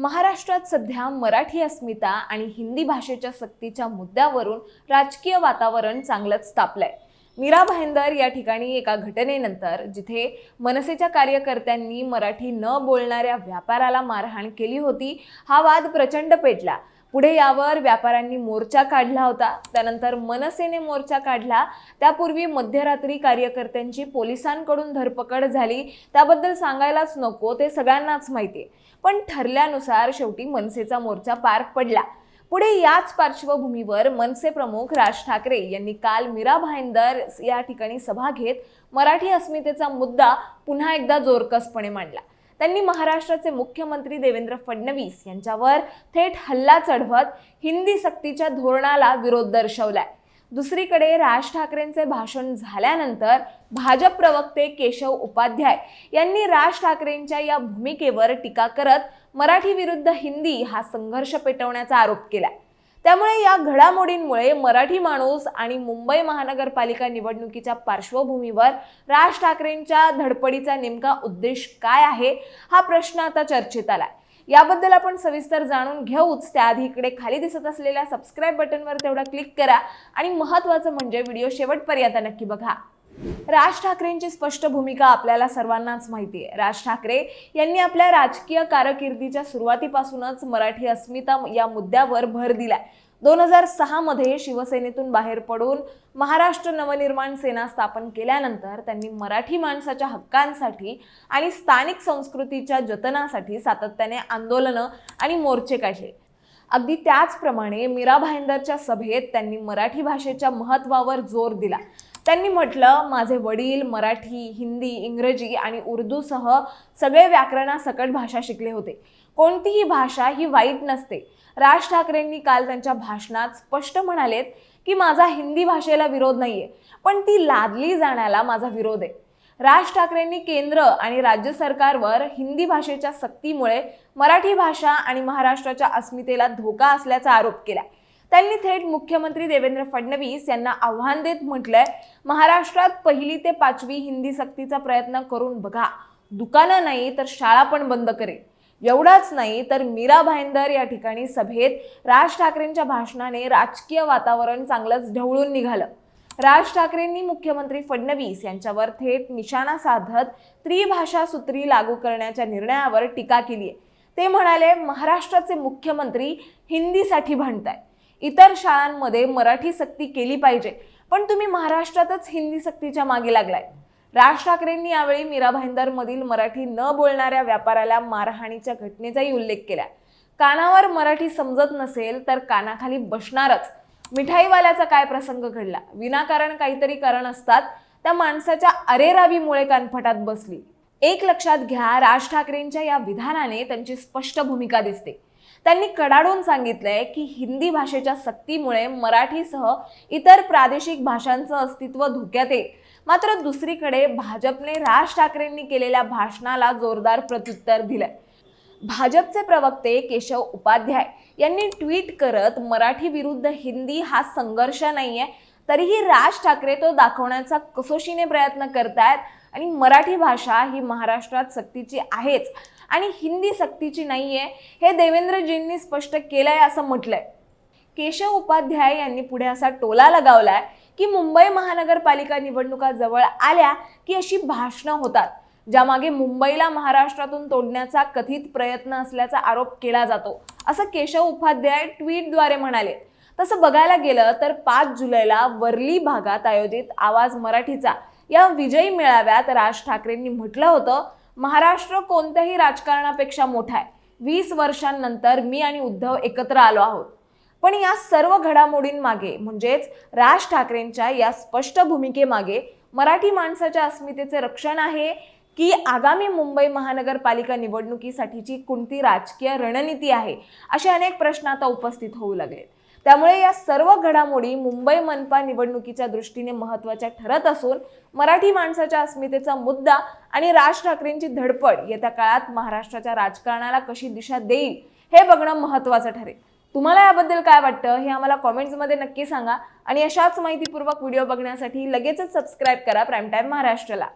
महाराष्ट्रात सध्या मराठी अस्मिता आणि हिंदी भाषेच्या सक्तीच्या मुद्द्यावरून राजकीय वातावरण चांगलंच तापलंय. मीरा भाईंदर या ठिकाणी एका घटनेनंतर जिथे मनसेच्या कार्यकर्त्यांनी मराठी न बोलणाऱ्या व्यापाराला मारहाण केली होती हा वाद प्रचंड पेटला. पुढे यावर व्यापाऱ्यांनी मोर्चा काढला होता. त्यानंतर मनसेने मोर्चा काढला. त्यापूर्वी मध्यरात्री कार्यकर्त्यांची पोलिसांकडून धरपकड झाली. त्याबद्दल सांगायलाच नको ते सगळ्यांनाच माहिती आहे पण ठरल्यानुसार शेवटी मनसेचा मोर्चा पार पडला. पुढे याच पार्श्वभूमीवर मनसे प्रमुख राज ठाकरे यांनी काल मीरा भाईंदर या ठिकाणी सभा घेत मराठी अस्मितेचा मुद्दा पुन्हा एकदा जोरकसपणे मांडला. त्यांनी महाराष्ट्राचे मुख्यमंत्री देवेंद्र फडणवीस यांच्यावर थेट हल्ला चढवत हिंदी सक्तीच्या धोरणाला विरोध दर्शवलाय. दुसरीकडे राज ठाकरेंचे भाषण झाल्यानंतर भाजप प्रवक्ते केशव उपाध्याय यांनी राज ठाकरेंच्या या भूमिकेवर टीका करत मराठी विरुद्ध हिंदी हा संघर्ष पेटवण्याचा आरोप केला त्यामुळे या घडामोडींमुळे मराठी माणूस आणि मुंबई महानगरपालिका निवडणुकीच्या पार्श्वभूमीवर राज ठाकरेंच्या धडपडीचा नेमका उद्देश काय आहे हा प्रश्न आता चर्चेत आलाय. याबद्दल आपण सविस्तर जाणून घेऊच त्याआधी इकडे खाली दिसत असलेल्या सबस्क्राईब बटनवर तेवढा क्लिक करा आणि महत्त्वाचं म्हणजे व्हिडिओ शेवटपर्यंत नक्की बघा. राज ठाकरेंची स्पष्ट भूमिका आपल्याला सर्वांनाच माहिती आहे. राज ठाकरे यांनी आपल्या राजकीय कारकिर्दीच्या सुरुवातीपासूनच मराठी अस्मिता या मुद्द्यावर भर दिलाय. दोन हजार सहा मध्ये शिवसेनेतून बाहेर पडून महाराष्ट्र नवनिर्माण सेना स्थापन केल्यानंतर त्यांनी मराठी माणसाच्या हक्कांसाठी आणि स्थानिक संस्कृतीच्या जतनासाठी सातत्याने आंदोलनं आणि मोर्चे काढले. अगदी त्याचप्रमाणे मीरा भाईंदरच्या सभेत त्यांनी मराठी भाषेच्या महत्त्वावर जोर दिला. त्यांनी म्हटलं माझे वडील मराठी हिंदी इंग्रजी आणि उर्दूसह सगळे व्याकरणासकट भाषा शिकले होते. कोणतीही भाषा ही वाईट नसते. राज ठाकरेंनी काल त्यांच्या भाषणात स्पष्ट म्हणालेत की माझा हिंदी भाषेला विरोध नाहीये पण ती लादली जाण्याला माझा विरोध आहे. राज ठाकरेंनी केंद्र आणि राज्य सरकारवर हिंदी भाषेच्या सक्तीमुळे मराठी भाषा आणि महाराष्ट्राच्या अस्मितेला धोका असल्याचा आरोप केला. त्यांनी थेट मुख्यमंत्री देवेंद्र फडणवीस यांना आव्हान देत म्हटलंय महाराष्ट्रात पहिली ते पाचवी हिंदी सक्तीचा प्रयत्न करून बघा. दुकानं नाही तर शाळा पण बंद करेल एवढाच नाही तर मीरा भाईंदर या ठिकाणी सभेत राज ठाकरेंच्या भाषणाने राजकीय वातावरण चांगलंच ढवळून निघालं. राज ठाकरेंनी मुख्यमंत्री फडणवीस यांच्यावर थेट निशाणा साधत त्रिभाषा सूत्री लागू करण्याच्या निर्णयावर टीका केली आहे ते म्हणाले महाराष्ट्राचे मुख्यमंत्री हिंदीसाठी भांडताय इतर शाळांमध्ये मराठी सक्ती केली पाहिजे. पण तुम्ही महाराष्ट्रातच हिंदी सक्तीच्या मागे लागलाय. राज ठाकरेंनी यावेळी मीरा भाईंदरमधील मराठी न बोलणाऱ्या व्यापाऱ्याला मारहाणीच्या घटनेचाही उल्लेख केला. कानावर मराठी समजत नसेल तर कानाखाली बसणारच. मिठाईवाल्याचा काय प्रसंग घडला? विनाकारण काहीतरी कारण असतात. त्या माणसाच्या अरेरावीमुळे कानफटात बसली. एक लक्षात घ्या राज ठाकरेंच्या या विधानाने त्यांची स्पष्ट भूमिका दिसते. त्यांनी कडाडून सांगितलंय की हिंदी भाषेच्या सक्तीमुळे मराठीसह इतर प्रादेशिक भाषांचं अस्तित्व धोक्यात येईल. मात्र दुसरीकडे भाजपने राज ठाकरेंनी केलेल्या भाषणाला जोरदार प्रत्युत्तर दिलंय. भाजपचे प्रवक्ते केशव उपाध्याय यांनी ट्विट करत मराठी विरुद्ध हिंदी हा संघर्ष नाहीये तरीही राज ठाकरे तो दाखवण्याचा कसोशीने प्रयत्न करतायत आणि मराठी भाषा ही महाराष्ट्रात सक्तीची आहेच. आणि हिंदी सक्तीची नाही आहे हे देवेंद्रजींनी स्पष्ट केलं आहे असं म्हटलंय. केशव उपाध्याय यांनी पुढे असा टोला लगावलाय की मुंबई महानगरपालिका निवडणुका जवळ आल्या की अशी भाषणं होतात ज्यामागे मुंबईला महाराष्ट्रातून तोडण्याचा कथित प्रयत्न असल्याचा आरोप केला जातो. असं केशव उपाध्याय ट्विटद्वारे म्हणाले. तसं बघायला गेलं तर पाच जुलैला वर्ली भागात आयोजित आवाज मराठीचा या विजयी मेळाव्यात राज ठाकरेंनी म्हटलं होतं महाराष्ट्र कोणत्याही राजकारणापेक्षा मोठा आहे. वीस वर्षांनंतर मी आणि उद्धव एकत्र आलो आहोत. पण या सर्व घडामोडींमागे म्हणजेच राज ठाकरेंच्या या स्पष्ट भूमिकेमागे मराठी माणसाच्या अस्मितेचे रक्षण आहे की आगामी मुंबई महानगरपालिका निवडणुकीसाठीची कोणती राजकीय रणनीती आहे असे अनेक प्रश्न आता उपस्थित होऊ लागलेत त्यामुळे या सर्व घडामोडी मुंबई मनपा निवडणुकीच्या दृष्टीने महत्त्वाच्या ठरत असून मराठी माणसाच्या अस्मितेचा मुद्दा आणि राज ठाकरेंची धडपड येत्या काळात महाराष्ट्राच्या राजकारणाला कशी दिशा देईल हे बघणं महत्त्वाचं ठरेल. तुम्हाला याबद्दल काय वाटतं हे आम्हाला कॉमेंट्समध्ये नक्की सांगा आणि अशाच माहितीपूर्वक व्हिडिओ बघण्यासाठी लगेचच सबस्क्राईब करा प्राईम टाईम महाराष्ट्राला.